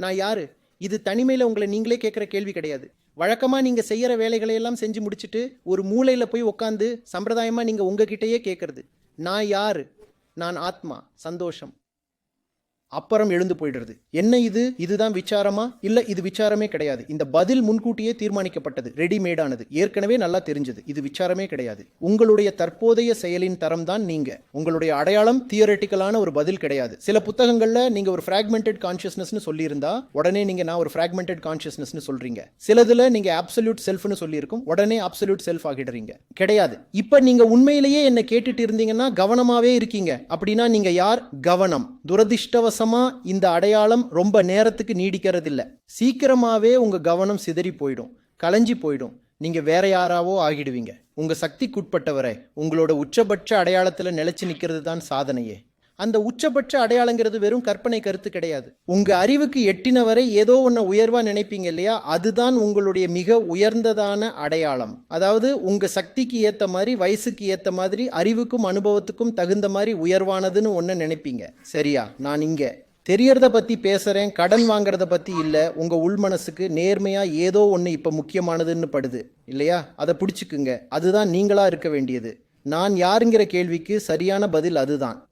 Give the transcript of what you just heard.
நான் யாரு? இது தனிமையில் உங்களை நீங்களே கேட்குற கேள்வி கிடையாது. வழக்கமாக நீங்கள் செய்கிற வேலைகளையெல்லாம் செஞ்சு முடிச்சுட்டு ஒரு மூலையில் போய் உட்காந்து சம்பிரதாயமாக நீங்கள் உங்ககிட்டயே கேட்குறது. நான் யாரு? நான் ஆத்மா சந்தோஷம். அப்புறம் எழுந்து போயிடுறது. என்ன இது? இதுதான் விசாரமா? இல்ல இது விசாரமே கிடையாது. இந்த பதில் முன்கூட்டியே தீர்மானிக்கப்பட்டது. ரெடிமேடானது. ஏற்கனவே நல்லா தெரிஞ்சது. இது விசாரமே கிடையாது. உங்களுடைய தற்போதைய செயலின் தரம் தான் நீங்க. உங்களுடைய அடையாளம் தியரட்டிக்கலான ஒரு பதில் கிடையாது. சில புத்தகங்கள்ல நீங்க ஒரு ஃபிராக்மெண்டட் கான்சியஸ்னஸ் சொல்லியிருந்தா உடனே நீங்க நான் ஒரு ஃபிராக்மெண்டட் கான்சியஸ்னஸ் சொல்றீங்க. சிலதுல நீங்க அப்சல்யூட் செல்ஃப்னு சொல்லியிருக்கும். உடனே அப்சல்யூட் செல்ஃப் ஆகிடுறீங்க. கிடையாது. இப்ப நீங்க உண்மையிலேயே என்ன கேட்டுட்டு இருந்தீங்கன்னா கவனமாவே இருக்கீங்க. அப்படின்னா நீங்க யார்? கவனம். துரதிர்ஷ்டவசமா இந்த அடையாளம் ரொம்ப நேரத்துக்கு நீடிக்கிறதில்ல. சீக்கிரமாகவே உங்கள் கவனம் சிதறி போயிடும். களைஞ்சி போயிடும். நீங்கள் வேற யாராவோ ஆகிடுவீங்க. உங்கள் சக்திக்குட்பட்டவரை உங்களோட உச்சபட்ச அடையாளத்தில் நிலச்சி நிற்கிறது தான் சாதனையே. அந்த உச்சபட்ச அடையாளங்கிறது வெறும் கற்பனை கருத்து கிடையாது. உங்க அறிவுக்கு எட்டின வரை ஏதோ ஒன்று உயர்வா நினைப்பீங்க இல்லையா? அதுதான் உங்களுடைய மிக உயர்ந்ததான அடையாளம். அதாவது உங்க சக்திக்கு ஏத்த மாதிரி வயசுக்கு ஏத்த மாதிரி அறிவுக்கும் அனுபவத்துக்கும் தகுந்த மாதிரி உயர்வானதுன்னு ஒன்று நினைப்பீங்க. சரியா? நான் இங்க. தெரியறத பத்தி பேசுறேன் கடன் வாங்குறத பத்தி இல்ல. உங்க உள்மனசுக்கு நேர்மையாக நேர்மையா ஏதோ ஒன்று இப்ப முக்கியமானதுன்னு படுது இல்லையா? அதை பிடிச்சுக்குங்க. அதுதான் நீங்களா இருக்க வேண்டியது. நான் யாருங்கிற கேள்விக்கு சரியான பதில் அதுதான்.